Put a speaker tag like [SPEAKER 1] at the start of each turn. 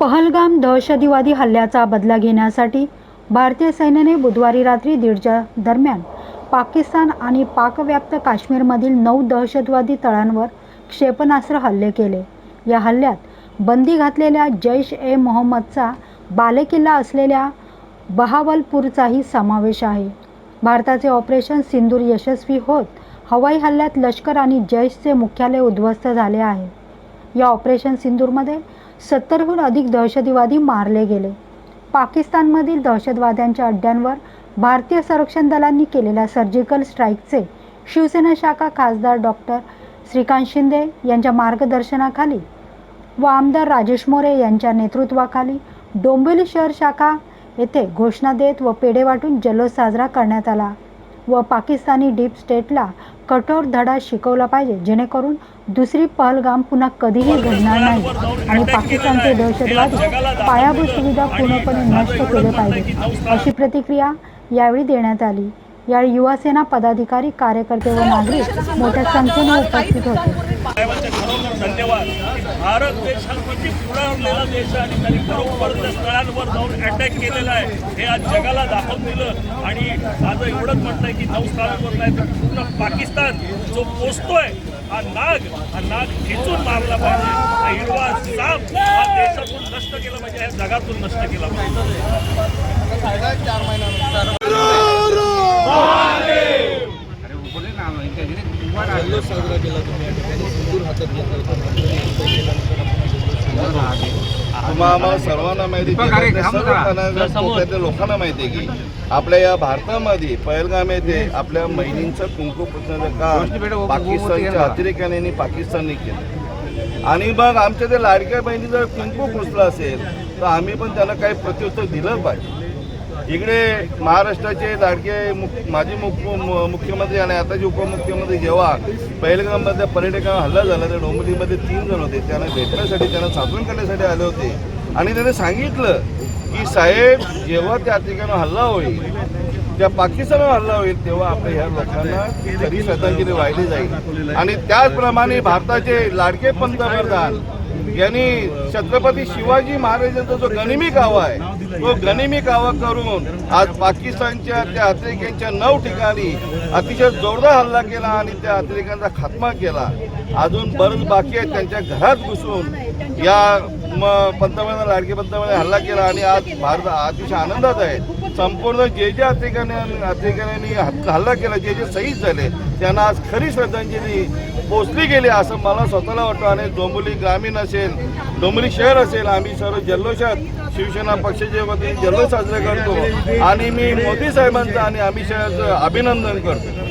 [SPEAKER 1] पहलगाम दहशतवादी हल्ल्याचा बदला घेण्यासाठी भारतीय सैन्याने बुधवारी रात्री दीडच्या दरम्यान पाकिस्तान आणि पाकव्याप्त काश्मीरमधील नऊ दहशतवादी तळांवर क्षेपणास्त्र हल्ले केले. या हल्ल्यात बंदी घातलेल्या जैश ए मोहम्मदचा बालेकिल्ला असलेल्या बहावलपूरचाही समावेश आहे. भारताचे ऑपरेशन सिंदूर यशस्वी होत हवाई हल्ल्यात लष्कर आणि जैशचे मुख्यालय उद्ध्वस्त झाले आहे. या ऑपरेशन सिंदूरमध्ये सत्तरहून अधिक दहशतवादी मारले गेले. पाकिस्तानमधील दहशतवाद्यांच्या अड्ड्यांवर भारतीय संरक्षण दलांनी केलेल्या सर्जिकल स्ट्राईकचे शिवसेना शाखा खासदार डॉक्टर श्रीकांत शिंदे यांच्या मार्गदर्शनाखाली व आमदार राजेश मोरे यांच्या नेतृत्वाखाली डोंबिवली शहर शाखा येथे घोषणा देत व पेढे वाटून जल्लोष साजरा करण्यात आला. व पाकिस्तानी डीप स्टेटला कठोर धडा शिकवला पाहिजे जेणेकरून दुसरी पहलगाम पुन्हा कधीही घडणार नाही. आणि पाकिस्तानचे दहशतवादी पायाभूत सुविधा पूर्णपणे नष्ट केले पाहिजे. अशी प्रतिक्रिया यावेळी देण्यात आली. यावेळी युवासेना पदाधिकारी कार्यकर्ते व नागरिक मोठ्या संख्येने उपस्थित होते.
[SPEAKER 2] धन्यवाद. भारत देश हा किती देश आहे आणि त्यांनी बरोबर त्या स्थळांवर जाऊन अटॅक केलेला आहे. हे आज जगाला दाखवून दिलं. आणि माझं एवढंच आहे की नऊ स्थळांवर नाही तर पूर्ण पाकिस्तान जो पोचतोय हा नाग हा नाग खेचून मारला पाहिजे. हा हिरवा साप हा देशातून नष्ट केला पाहिजे. जगातून नष्ट केला पाहिजे.
[SPEAKER 3] जल्लोष साजरा केला तुम्ही आणि सिंदूर हातात तुम्हा आम्हाला सर्वांना माहिती लोकांना माहिती आहे की आपल्या या भारतामध्ये पहलगाम येथे आपल्या महिलांचं कुंकू पुसण्याचं काम पाकिस्तानच्या अतिरेक्याने पाकिस्तानने केलं. आणि मग आमच्या त्या लाडक्या बहिणी जर कुंकू पुसलं असेल तर आम्ही पण त्यांना काही प्रत्युत्तर दिलं पाहिजे. इकडे महाराष्ट्राचे लाडके मुख- माजी मुख- मुख्यमंत्री आणि आताचे उपमुख्यमंत्री जेव्हा पहिलगाममध्ये पर्यटकांना हल्ला झाला तर डोंबिवलीमध्ये तीन जण होते. त्यांना भेटण्यासाठी त्यांना साधून करण्यासाठी आले होते. आणि त्याने सांगितलं की साहेब जेव्हा त्या ठिकाणी हल्ला होईल त्या पाकिस्तानवर हल्ला होईल तेव्हा आपल्या ह्या लोकांना तरी श्रद्धांजली वाहिली जाईल. आणि त्याचप्रमाणे भारताचे लाडके पंतप्रधान यांनी छत्रपती शिवाजी महाराजांचा जो गनिमी कावा आहे तो गनिमी कावा करून आज पाकिस्तानच्या त्या अतिरेक्यांच्या नऊ ठिकाणी अतिशय जोरदार हल्ला केला आणि त्या अतिरेक्यांचा खात्मा केला. अजून बरंच बाकी आहेत त्यांच्या घरात घुसून या मग पंतप्रधान लाडके पंतप्रधान हल्ला केला आणि आज भारत अतिशय आनंदात आहे. संपूर्ण जे जे अतिरेक्याने अतिरेक्यांनी हल्ला केला जे जे शहीद झाले त्यांना आज खरी श्रद्धांजली पोचली गेली असं मला स्वतःला वाटतं. आणि डोंबिवली ग्रामीण असेल डोंबिवली शहर असेल आम्ही सर्व जल्लोषात शिवसेना पक्षाच्या वतीने जल्लोष साजरा करतो. आणि मी मोदी साहेबांचं आणि अमित शहाचं अभिनंदन करतो.